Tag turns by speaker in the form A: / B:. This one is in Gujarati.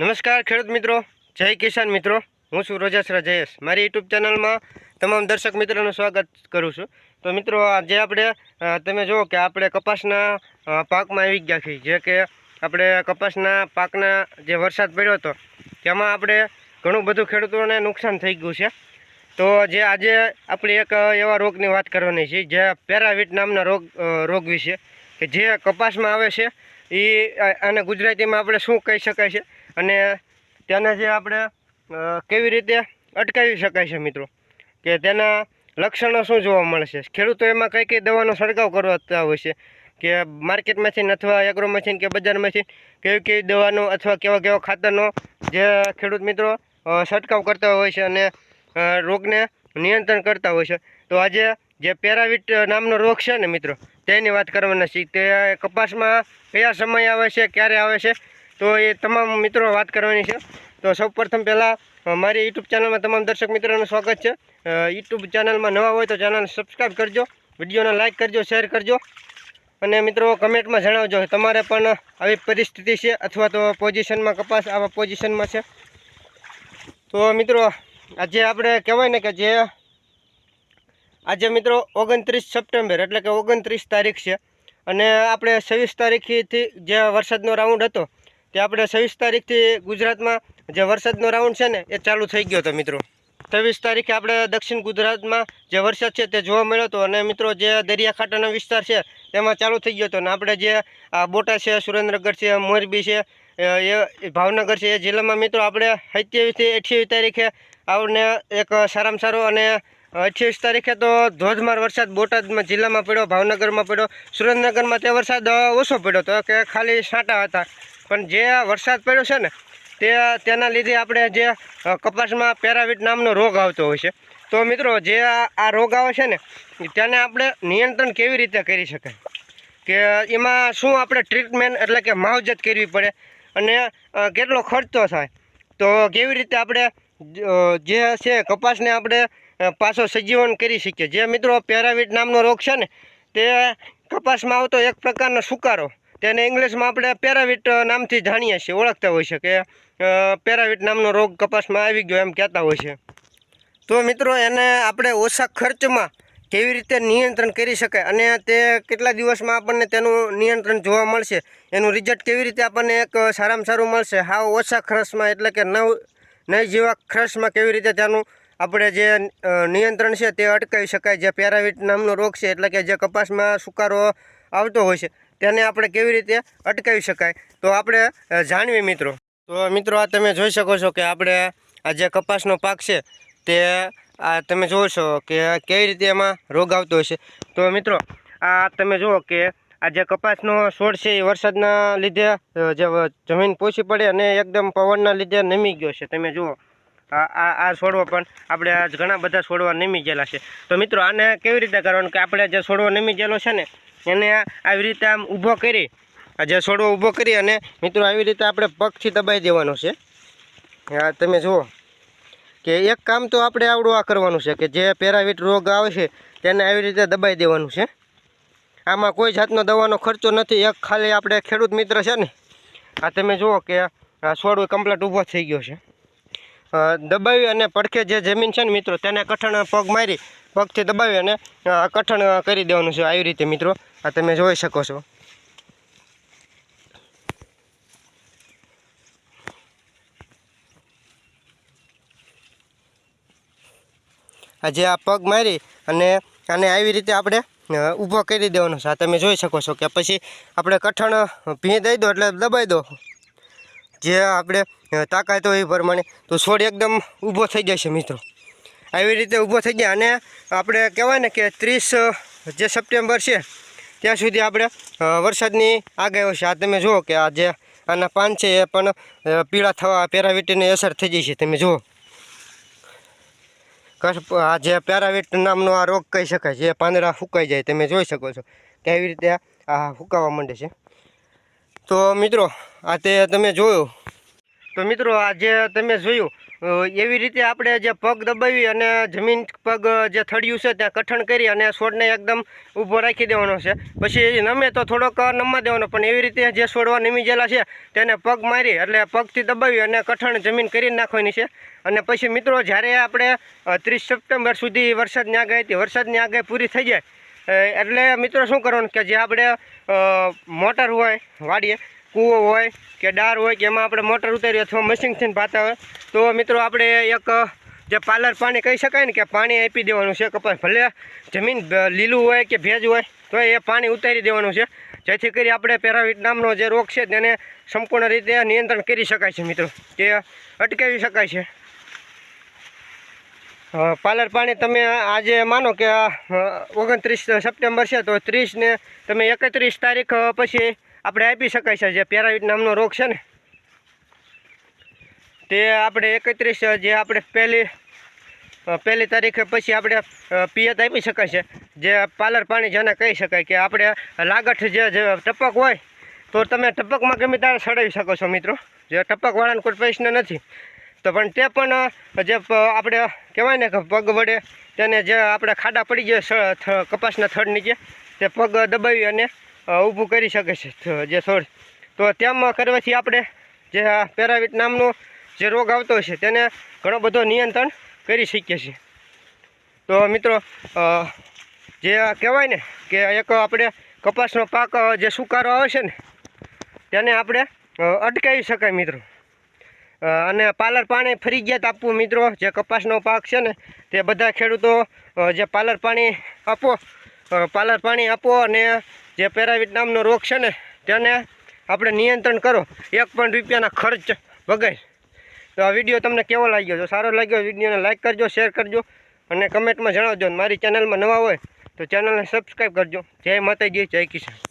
A: નમસ્કાર ખેડૂત મિત્રો. જય કિસાન મિત્રો. હું છું રોજાસરા જયેશ. મારી યુટ્યુબ ચેનલમાં તમામ દર્શક મિત્રોનું સ્વાગત કરું છું. તો મિત્રો, આજે આપણે તમે જુઓ કે આપણે કપાસના પાકમાં આવી ગયા છીએ. જે કે આપણે કપાસના પાકના જે વરસાદ પડ્યો હતો, તેમાં આપણે ઘણું બધું ખેડૂતોને નુકસાન થઈ ગયું છે. તો જે આજે આપણે એક એવા રોગની વાત કરવાની છે, જે પેરાવિટ નામના રોગ રોગ વિશે. કે જે કપાસમાં આવે છે એ આને ગુજરાતીમાં આપણે શું કહી શકાય છે? અને તેનાથી આપણે કેવી રીતે અટકાવી શકાય છે મિત્રો? કે તેના લક્ષણો શું જોવા મળે છે ખેડૂતો એમાં કઈ કઈ દવાનો છંટકાવ કરતા હોય છે? કે માર્કેટમાંથી અથવા એગ્રોમાંથી કે બજારમાંથી કેવી કેવી દવાનો અથવા કેવા કેવા ખાતરનો જે ખેડૂત મિત્રો છંટકાવ કરતા હોય છે અને રોગને નિયંત્રણ કરતા હોય છે? તો આજે જે પેરાવિટ નામનો રોગ છે ને મિત્રો, તેની વાત કરવાના છીએ. તે કપાસમાં કયા સમય આવે છે, ક્યારે આવે છે? તો એ તમામ મિત્રો વાત કરવાની છે. તો સૌપ્રથમ પહેલાં મારી યુટ્યુબ ચેનલમાં તમામ દર્શક મિત્રોનું સ્વાગત છે. યુટ્યુબ ચેનલમાં નવા હોય તો ચેનલ સબસ્ક્રાઈબ કરજો, વિડીયોને લાઇક કરજો, શેર કરજો. અને મિત્રો, કમેન્ટમાં જણાવજો તમારે પણ આવી પરિસ્થિતિ છે અથવા તો પોઝિશનમાં કપાસ આવા પોઝિશનમાં છે. તો મિત્રો, આજે આપણે કહેવાય ને કે જે આજે મિત્રો ઓગણત્રીસ સપ્ટેમ્બર, એટલે કે ઓગણત્રીસ તારીખ છે. અને આપણે છવ્વીસ તારીખથી જે વરસાદનો રાઉન્ડ હતો તે આપણે છવ્વીસ તારીખથી ગુજરાતમાં જે વરસાદનો રાઉન્ડ છે ને, એ ચાલુ થઈ ગયો હતો મિત્રો. છવ્વીસ તારીખે આપણે દક્ષિણ ગુજરાતમાં જે વરસાદ છે તે જોવા મળ્યો હતો અને મિત્રો જે દરિયાકાંઠાનો વિસ્તાર છે, તેમાં ચાલુ થઈ ગયો હતો. અને આપણે જે, આ બોટાદ છે, સુરેન્દ્રનગર છે, મોરબી છે, એ ભાવનગર છે, એ જિલ્લામાં મિત્રો આપણે સત્યાવીસથી અઠ્યાવીસ તારીખે આપણને એક સારામાં સારો અને અઠ્યાવીસ તારીખે તો ધોધમાર વરસાદ બોટાદમાં જિલ્લામાં પડ્યો, ભાવનગરમાં પડ્યો, સુરેન્દ્રનગરમાં તે વરસાદ ઓછો પડ્યો તો કે ખાલી છાંટા હતા. પણ જે વરસાદ પડ્યો છે ને, તે તેના લીધે આપણે જે કપાસમાં પેરાવિટ નામનો રોગ આવતો હોય છે. તો મિત્રો, જે આ રોગ આવે છે ને, તેને આપણે નિયંત્રણ કેવી રીતે કરી શકાય? કે એમાં શું આપણે ટ્રીટમેન્ટ એટલે કે માવજત કરવી પડે? અને કેટલો ખર્ચો થાય? તો કેવી રીતે આપણે જે છે કપાસને આપણે પાછો સજીવન કરી શકીએ? જે મિત્રો, પેરાવિટ નામનો રોગ છે ને, તે કપાસમાં આવતો એક પ્રકારનો સુકારો તેને ઇંગ્લિશમાં આપણે પેરાવિટ નામથી જાણીએ છીએ, ઓળખતા હોય છે કે પેરાવિટ નામનો રોગ કપાસમાં આવી ગયો એમ કહેતા હોય છે. તો મિત્રો એને આપણે ઓછા ખર્ચમાં કેવી રીતે નિયંત્રણ કરી શકાય અને તે કેટલા દિવસમાં આપણને તેનું નિયંત્રણ જોવા મળશે, એનું રિઝલ્ટ કેવી રીતે આપણને એક સારામાં સારું મળશે, હાવ ઓછા ખર્ચમાં એટલે કે નવ નહીં જેવા ખર્ચમાં કેવી રીતે તેનું આપણે જે નિયંત્રણ છે તે અટકાવી શકાય, જે પેરાવિટ નામનો રોગ છે એટલે કે જે કપાસમાં સુકારો આવતો હોય છે. તેને આપણે કેવી રીતે અટકાવી શકાય? તો આપણે જાણવી મિત્રો. તો મિત્રો, આ તમે જોઈ શકો છો કે આપણે, આ જે કપાસનો પાક છે, તે, આ તમે જુઓ છો કે કેવી રીતે એમાં રોગ આવતો છે. તો મિત્રો, આ તમે જુઓ કે આ જે કપાસનો છોડ છે, એ વરસાદના લીધે જે જમીન પોચી પડે અને એકદમ પવનના લીધે નમી ગયો છે. તમે જુઓ. આ આ આ છોડવા પણ આપણે આજ ઘણા બધા છોડવા નમી ગયેલા છે. તો મિત્રો, આને કેવી રીતે કરવાનું? કે આપણે જે છોડવો નમી ગયેલો છે ને, એને આવી રીતે આમ ઊભો કરી, આ જે છોડવો ઊભો કરી અને મિત્રો, આવી રીતે આપણે પગથી દબાઈ દેવાનો છે. હા તમે જુઓ કે એક કામ તો આપણે આવડું આ કરવાનું છે કે જે પેરાવિટ રોગ આવે છે, તેને આવી રીતે દબાઈ દેવાનું છે. આમાં કોઈ જાતનો દવાનો ખર્ચો નથી, એક ખાલી આપણે ખેડૂત મિત્ર છે ને, આ તમે જુઓ કે આ છોડવું કમ્પ્લીટ ઊભો થઈ ગયો છે. દબાવી અને પડખે જે જમીન છે ને મિત્રો, તેને કઠણ પગ મારી, પગથી દબાવી અને કઠણ કરી દેવાનું છે આવી રીતે મિત્રો. આ તમે જોઈ શકો છો. આજે આ પગ મારી અને આને આવી રીતે આપણે ઊભો કરી દેવાનો છે. આ તમે જોઈ શકો છો કે પછી આપણે કઠણ ભીં દઈ દો એટલે દબાઈ દો. જે આપણે તાકાત હોય એ પ્રમાણે. તો છોડ એકદમ ઊભો થઈ જાય છે મિત્રો. આવી રીતે ઊભો થઈ જાય. અને આપણે કહેવાય ને કે ત્રીસ જે સપ્ટેમ્બર છે, ત્યાં સુધી આપણે વરસાદની આગાહીઓ છે. આ તમે જુઓ કે આ જે આના પાન છે એ પણ પીળા થવા, પેરાવિટીની અસર થઈ જાય છે. તમે જુઓ. આ જે પેરાવિટ નામનો આ રોગ કહી શકાય છે. જે પાંદડા ફૂંકાઈ જાય. તમે જોઈ શકો છો કે રીતે આ ફૂંકાવા માંડે છે. તો મિત્રો, આ તે તમે જોયું. તો મિત્રો, આ જે તમે જોયું એવી રીતે આપણે જે પગ દબાવી અને જમીન પગ જે થળિયું છે ત્યાં કઠણ કરી અને છોડને એકદમ ઊભો રાખી દેવાનો છે. પછી નમે તો થોડોક નમવા દેવાનો, પણ એવી રીતે જે છોડવા નમી ગયેલા છે, તેને પગ મારી એટલે પગથી દબાવી અને કઠણ જમીન કરી નાખવાની છે. અને પછી મિત્રો, જ્યારે આપણે ત્રીસ સપ્ટેમ્બર સુધી વરસાદની આગાહી હતી, વરસાદની આગાહી પૂરી થઈ જાય એટલે મિત્રો શું કરવાનું કે જે આપણે મોટર હોય, વાડીએ, કૂવો હોય કે ડાર હોય કે એમાં આપણે મોટર ઉતારીએ અથવા મશીનથી પાતા હોય તો મિત્રો આપણે એક, જે પાર્લર પાણી કહી શકાય ને કે પાણી આપી દેવાનું છે કપાસ. ભલે જમીન લીલું હોય કે ભેજ હોય, તો એ પાણી ઉતારી દેવાનું છે. જેથી કરી આપણે પેરાવિટ નામનો જે રોગ છે તેને સંપૂર્ણ રીતે નિયંત્રણ કરી શકાય છે મિત્રો. કે અટકાવી શકાય છે. અ, પાર્લર પાણી તમે આજે માનો કે ઓગણત્રીસ સપ્ટેમ્બર છે તો ત્રીસને તમે એકત્રીસ તારીખ પછી આપણે આપી શકાય છે જે પેરાવિટ નામનો રોગ છે ને. તે આપણે એકત્રીસ જે આપણે પહેલી પહેલી તારીખે પછી આપણે પિયત આપી શકાય છે જે પાર્લર પાણી જેને કહી શકાય કે આપણે લાગઠ જે ટપક હોય તો તમે ટપકમાં ગમે ત્યારે સડાવી શકો છો મિત્રો. જે ટપકવાળાને કોઈ પ્રશ્ન નથી. તો પણ તે પણ જે આપણે કહેવાય ને કે પગ વડે તેને જે આપણે ખાડા પડી જાય કપાસના થડ નીચે, તે પગ દબાવી અને ઊભું કરી શકે છે જે છોડ. તો તેમ કરવાથી આપણે જે પેરાવિટ નામનો જે રોગ આવતો છે તેને ઘણો બધો નિયંત્રણ કરી શકીએ છીએ. તો મિત્રો જે કહેવાય ને કે એક આપણે કપાસનો પાક જે સુકારો આવે છે ને, તેને આપણે અટકાવી શકાય મિત્રો. અને પાલર પાણી ફરજિયાત આપવું મિત્રો, જે કપાસનો પાક છે ને, તે બધા ખેડૂતો જે પાલર પાણી આપો પાલર પાણી આપો અને જે પેરાવિટ નામનો રોગ છે ને, તેને આપણે નિયંત્રણ કરો. એક પણ રૂપિયાના ખર્ચ વગર તો આ વીડિયો તમને કેવો લાગ્યો? જો સારો લાગ્યો વિડીયોને લાઇક કરજો, શેર કરજો, અને કમેન્ટમાં જણાવજો. મારી ચેનલમાં નવા હોય, તો ચેનલને સબસ્ક્રાઈબ કરજો. જય માતાજી, જય કિશન